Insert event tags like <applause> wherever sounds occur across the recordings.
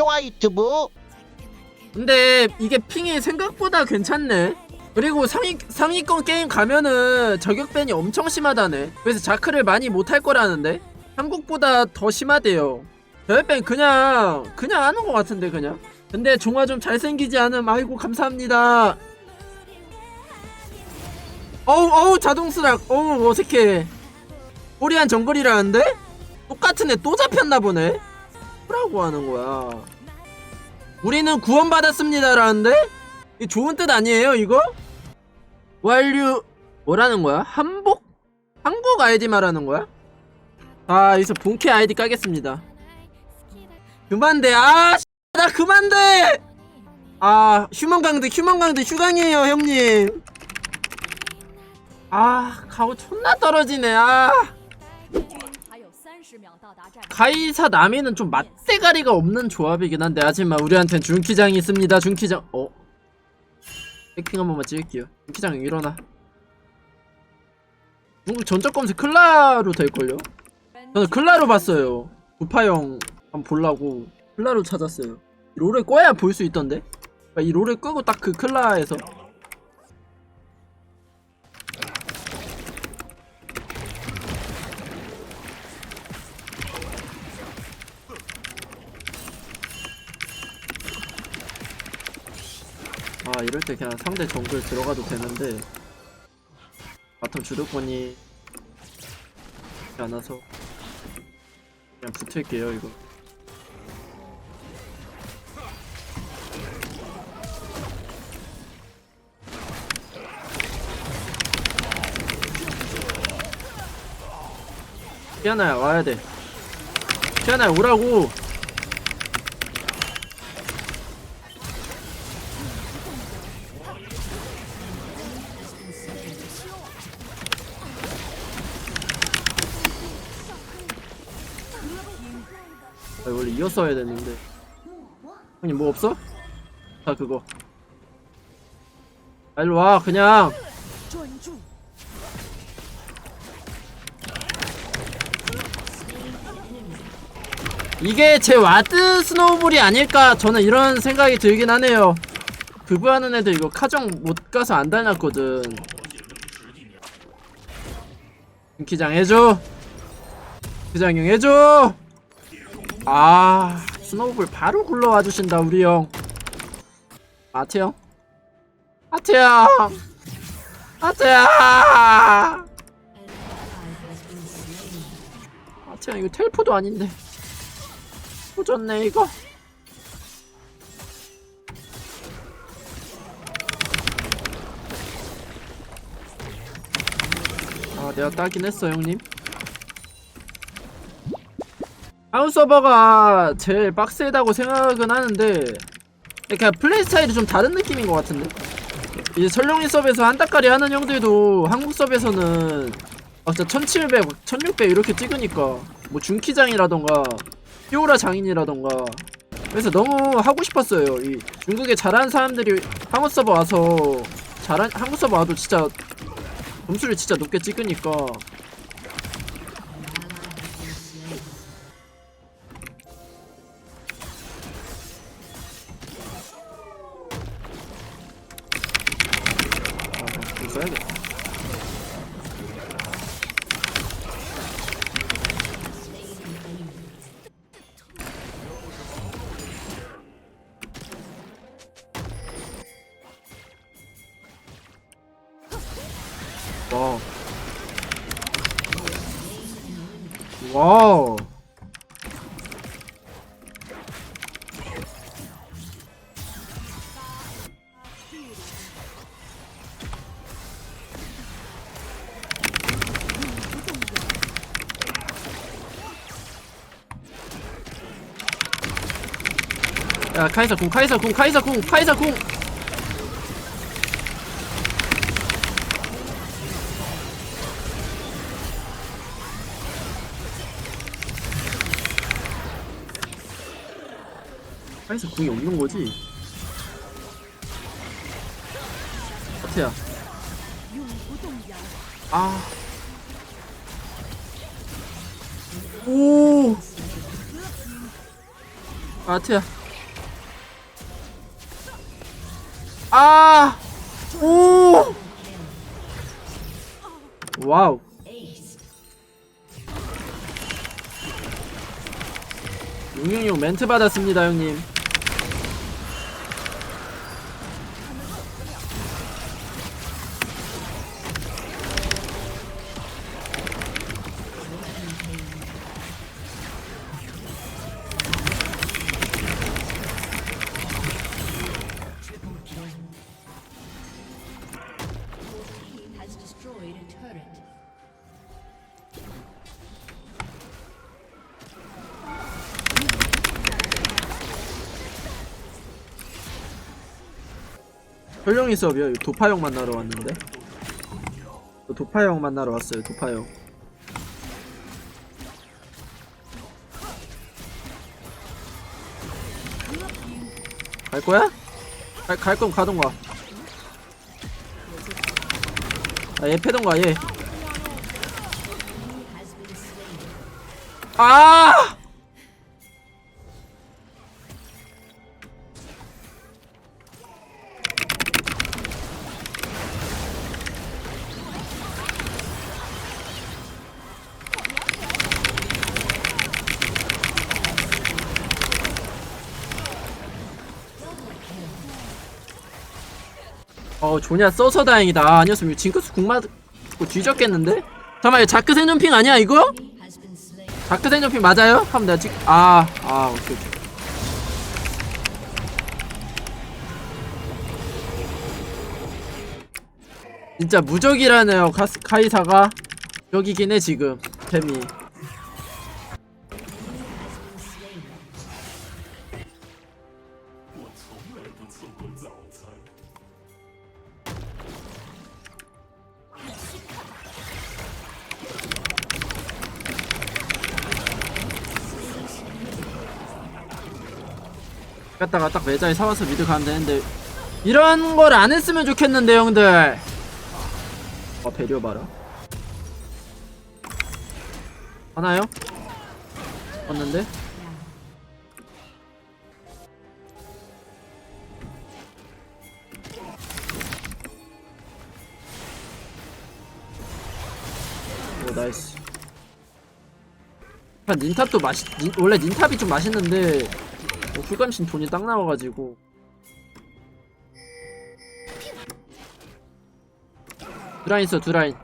좋아 유튜브 근데 이게 핑이 생각보다 괜찮네. 그리고 상위, 상위권 게임 가면은 저격밴이 엄청 심하다네. 그래서 자크를 많이 못할 거라는데? 한국보다 더 심하대요. 저격밴 그냥, 그냥 하는 것 같은데, 그냥. 근데 종아 좀 잘생기지 않음. 아이고, 감사합니다. 어우, 어우, 자동스락. 어우, 어색해. 코리안 정글이라는데? 똑같은 애 또 잡혔나 보네? 뭐라고 하는 거야. 우리는 구원받았습니다라는데? 이 좋은 뜻 아니에요 이거? 완류 뭐라는 거야? 한복? 한국 아이디 말하는 거야? 아 여기서 본캐 아이디 까겠습니다 그만돼 아나 그만돼 아 휴먼 강드 휴먼 강드 휴강이에요 형님 아 가오 존나 떨어지네 아 카이사 나미는 좀 맛대가리가 없는 조합이긴 한데 하지만 우리한텐 준키장이 있습니다. 준키장 어? 해킹 한 번만 찍을게요. 준키장 일어나. 중국 전적 검색 클라로 될걸요? 저는 클라로 봤어요. 우파형 한번 보려고 클라로 찾았어요. 롤을 꺼야 볼 수 있던데? 이 롤을 끄고 딱 그 클라에서 이럴 때 그냥 상대 정글 들어가도 되는데 바텀 주도권이 않아서 그냥 붙을게요 이거. 피아나야 와야 돼. 피아나야 오라고 해야 되는데. 형님 뭐 없어? 다 그거. 아 일로 와 그냥. 이게 제 와드 스노우볼이 아닐까 저는 이런 생각이 들긴 하네요. 그부하는 애들 이거 카정 못 가서 안 달렸거든. 기장 해줘. 기장형 해줘 아 스노우볼 바로 굴러와 주신다 우리 형. 아트 형? 아트 형! 아트 형! 아트 형 이거 텔포도 아닌데. 조졌네 이거. 아 내가 따긴 했어 형님 아웃 서버가 제일 빡세다고 생각은 하는데 그냥 플레이 스타일이 좀 다른 느낌인 것 같은데? 이제 설령리 서버에서 한따까리 하는 형들도 한국 서버에서는 아 진짜 1700, 1600 이렇게 찍으니까 뭐 중키장이라던가 피오라 장인이라던가. 그래서 너무 하고 싶었어요. 이 중국에 잘하는 사람들이 한국 서버 와서 잘한 한국 서버 와도 진짜 점수를 진짜 높게 찍으니까 야 카이사 궁 카이사 궁 카이사 궁 카이사 궁 카이사 궁이 없는 거지? 하트야 아 오! 아트야 아! 오! 와우 666 멘트 받았습니다 형님 혈령이 수업이요? 도파형 만나러 왔는데? 저 도파형 만나러 왔어요 도파형. 갈 거야? 갈, 갈 거면 가던가 아얘 패던가 얘. 아! 어 조냐 써서 다행이다 아, 아니었으면 징크스 궁 맞고 뒤졌겠는데? 잠깐만 자크 생존핑 아니야 이거? 자크 생존핑 맞아요? 하면 내가 찍.. 아.. 아 오케이 오케이 진짜 무적이라네요 카스, 카이사가 무적이긴 해 지금 템이 갔다가 딱 매자에 사와서 미드 가면 되는데 이런 걸 안 했으면 좋겠는데 형들 아 배려 봐라 하나요? 왔는데? 오 나이스 아, 닌탑도 맛있 닌, 원래 닌탑이 좀 맛있는데 뭐 훌감신 돈이 딱 나와가지고. 두 라인 있어 두 라인.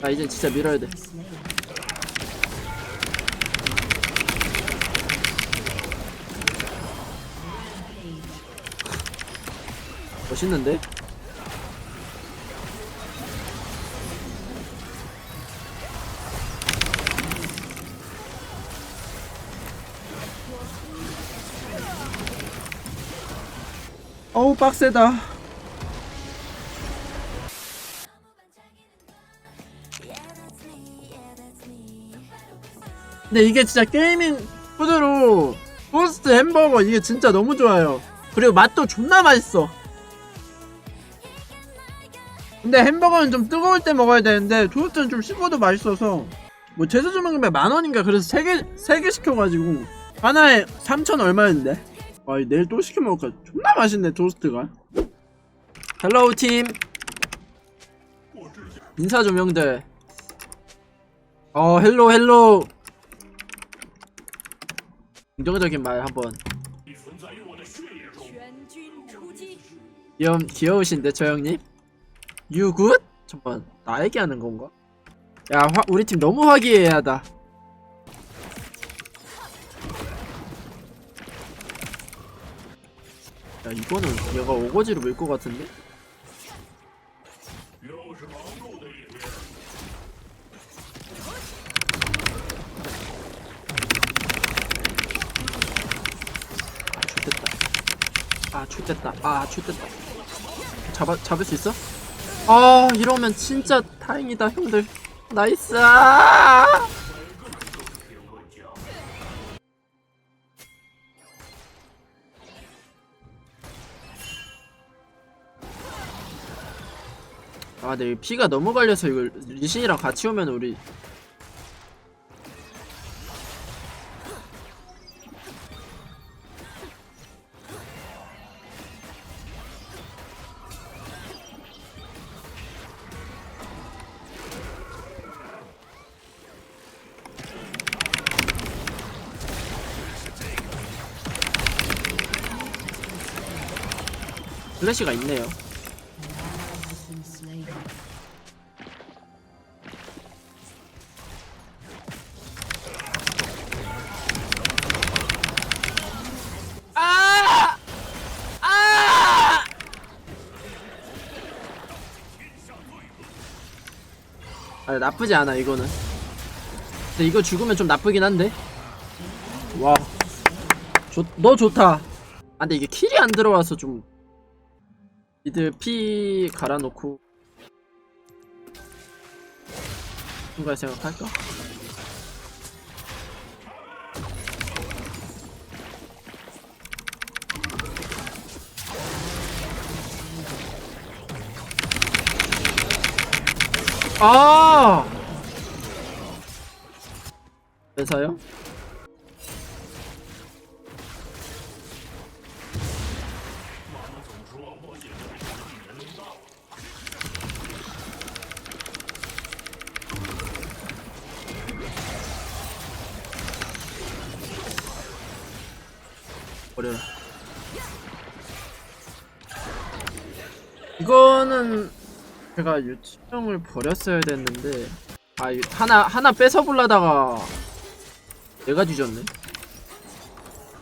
아 이제 진짜 밀어야 돼. 멋있는데? 빡세다. 근데 이게 진짜 게이밍 푸드로 토스트 햄버거 이게 진짜 너무 좋아요. 그리고 맛도 존나 맛있어. 근데 햄버거는 좀 뜨거울 때 먹어야 되는데 토스트는 좀 식어도 맛있어서. 뭐 제수 주먹이면 만 원인가? 그래서 세개세개 시켜가지고 하나에 3천 얼마였는데 아 내일 또 시켜 먹을까? 존나 맛있네 토스트가. 헬로우 팀. 인사 좀 형들. 어 헬로 헬로. 긍정적인 말 한번. 귀여, 귀여우신데 저 형님? 유굿? 잠깐 나에게 하는 건가? 야 화, 우리 팀 너무 화기애애하다. 야 이거는 얘가 오거지로 밀 것 같은데? 아 좋됐다. 아 좋됐다. 잡아, 잡을 수 있어? 아 이러면 진짜 다행이다 형들. 나이스 내 피가 너무 갈려서 이걸 리신이랑 같이 오면 우리 플래시가 있네요. 아 나쁘지 않아 이거는. 근데 이거 죽으면 좀 나쁘긴 한데. 와. 좋, 너 좋다. 아 근데 이게 킬이 안 들어와서 좀 미드 피 갈아놓고 순간 생각할까? 아! 회사요? 버려라. 이거는 제가 유치형을 버렸어야 됐는데 아 유- 하나 하나 뺏어 볼라다가 내가 뒤졌네.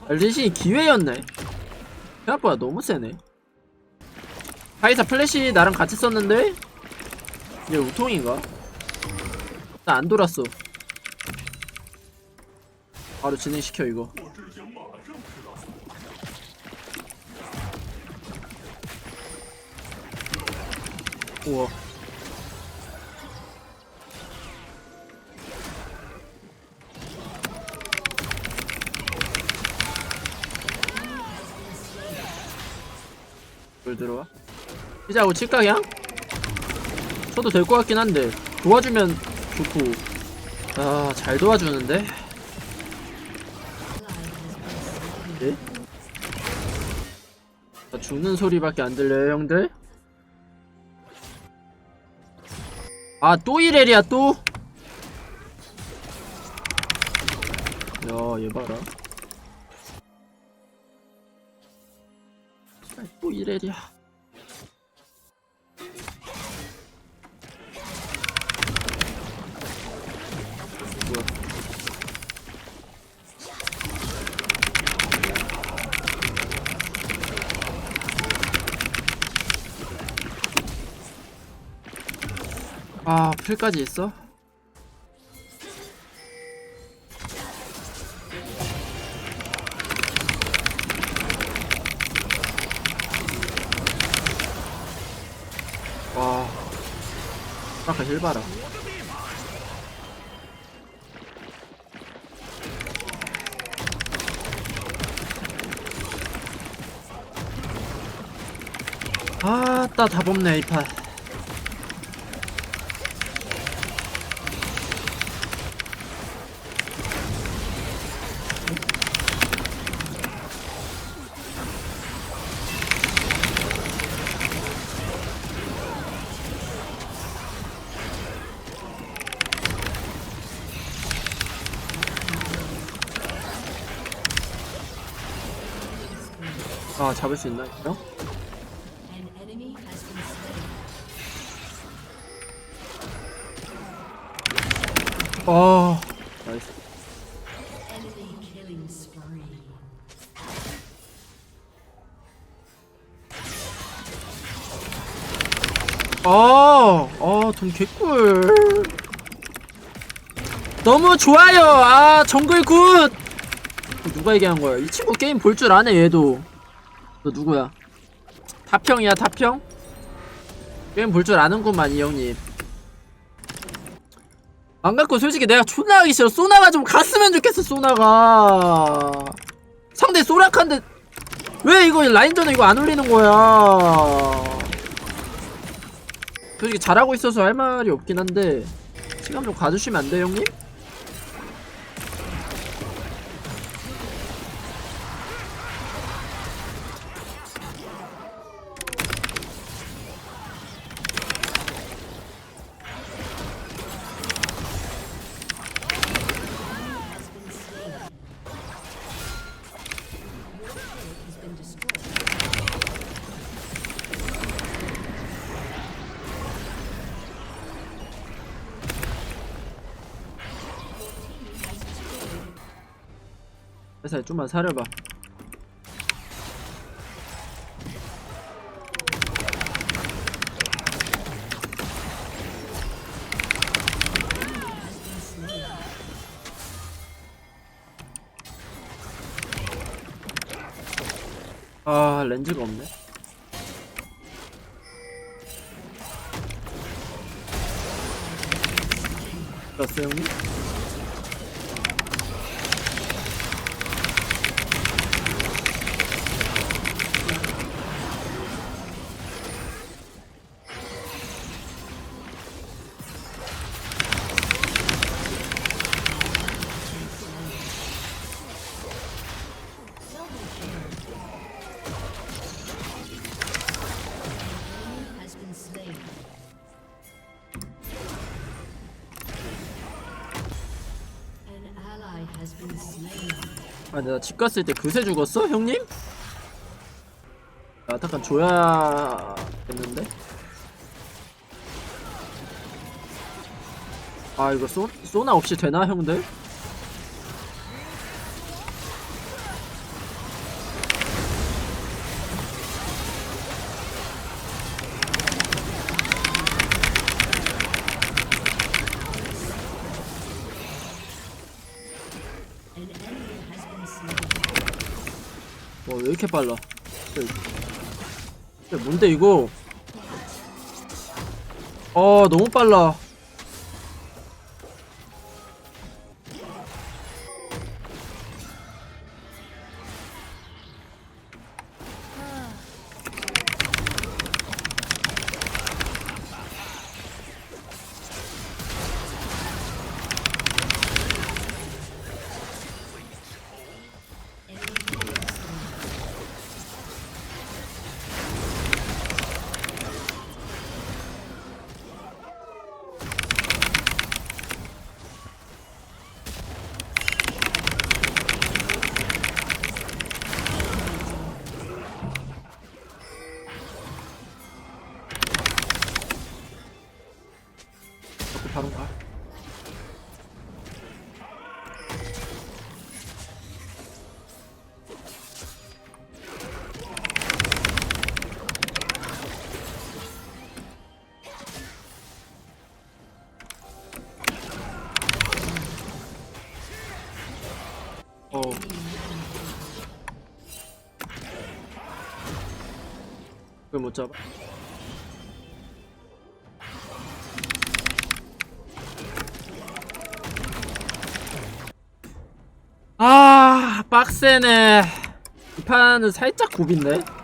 아, 리신이 기회였네. 생각보다 너무 세네. 카이사 플래시 나랑 같이 썼는데 얘 우통인가? 나 안 돌았어. 바로 진행시켜 이거. 우와. 물 들어와? 피자하고 그냥? 쳐도 될 것 같긴 한데 도와주면 좋고 아 잘 도와주는데? 예? 나 죽는 소리밖에 안 들려요 형들? 아, 또 이래리야, 또? 야, 얘 봐라. 아, 또 이래리야. 아, 풀까지 있어? 와. 아까 힐 봐라. 아따 답 없네 이판 아 잡을 수 been slain. 어 나이스. 아, 아, 돈 개꿀. 너무 좋아요. 아, 정글 굿. 누가 얘기한 거야? 이 친구 게임 볼 줄 아네, 얘도. 너 누구야? 타평이야, 타평? 게임 볼 줄 아는구만, 이 형님. 안 갖고 솔직히 내가 존나 하기 싫어. 소나가 좀 갔으면 좋겠어, 소나가. 상대 소락한데, 왜 이거 라인전에 이거 안 올리는 거야? 솔직히 잘하고 있어서 할 말이 없긴 한데 시간 좀 가주시면 안 돼요 형님? 회사에 좀만 사려봐 아 렌즈가 없네 됐어 형님? 아 내가 집 갔을 때 그새 죽었어 형님? 아 잠깐 줘야겠는데? 아 이거 쏘, 쏘나 없이 되나 형들? 이렇게 빨라. 뭔데 이거. 어 너무 빨라 잡아. 아, 빡세네. 이 판은 살짝 고빈데?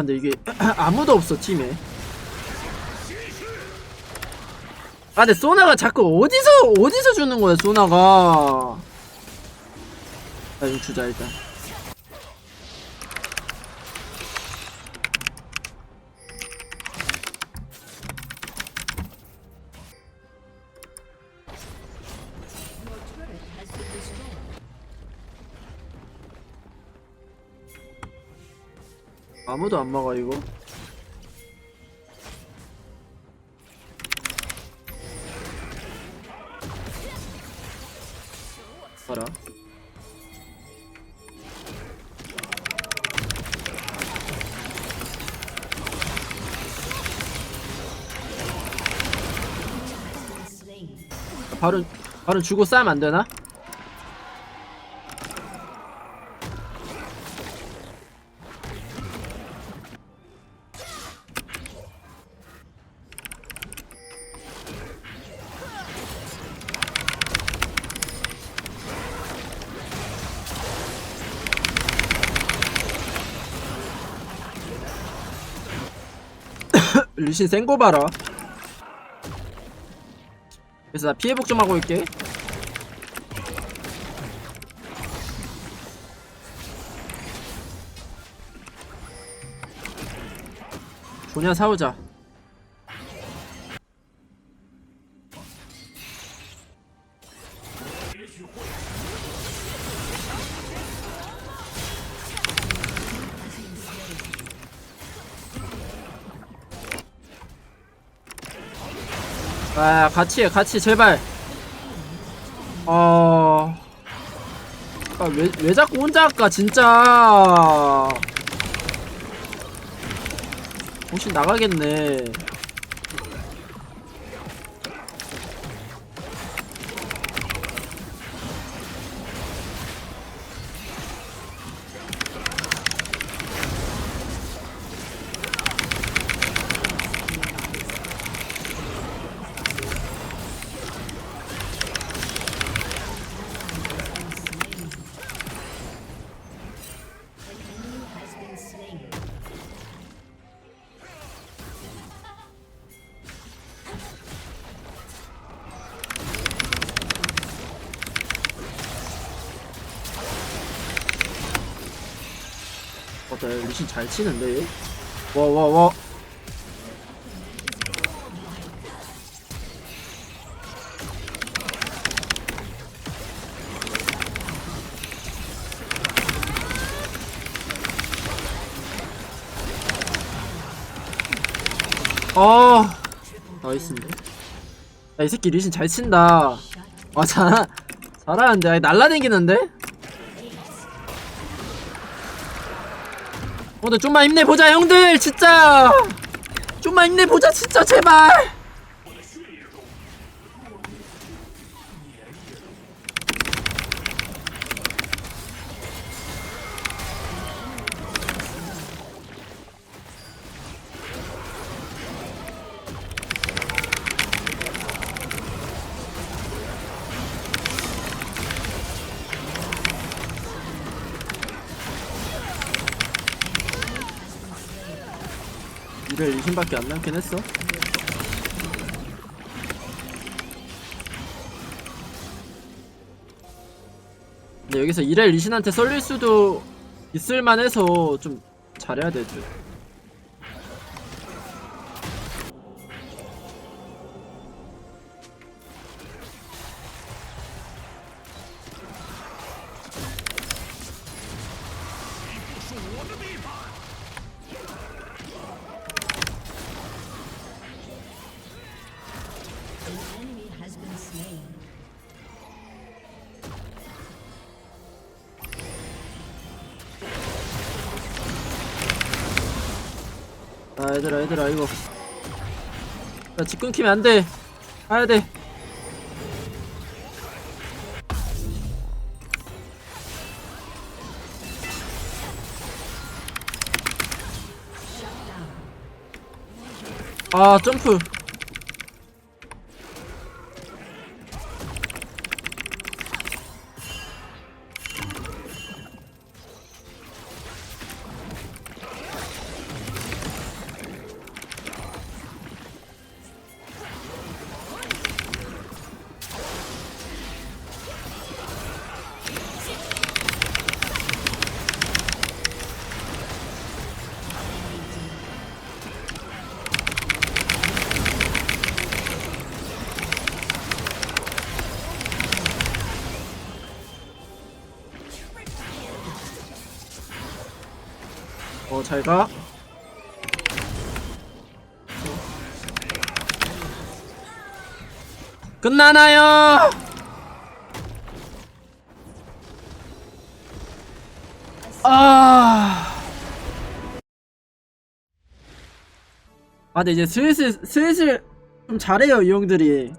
근데 이게 <clears throat> 아무도 없어, 팀에. 아, 근데 소나가 자꾸 어디서, 어디서 주는 거야, 소나가. 아, 이거 주자, 일단. 아무도 안 막아, 이거. 봐라. 바로, 바로 주고 싸면 안 되나? 루신 센 거 봐라. 그래서 나 피해복 좀 하고 올게. 조냐 사오자. 아 같이 해 같이 제발. 어... 아, 왜, 왜 자꾸 혼자 할까 진짜. 혹시 나가겠네 어, 나 리신 잘 치는데. 와 와 와 아 나이스인데. 야 이 새끼 리신 잘 친다. 와 잘, 잘하는데. 아니 날라다니는데 좀만 힘내보자 형들. 진짜. 좀만 힘내보자 진짜 제발 이별 20밖에 안 남긴 했어? 근데 여기서 이렐 리신한테 썰릴 수도 있을만 해서 좀 잘해야 되지 아 얘들아 얘들아 이거. 야집 끊기면 안돼. 가야돼. 아 점프 잘 가 끝나나요 아. 아, 근데 이제 슬슬, 슬슬 좀 잘해요, 이 형들이.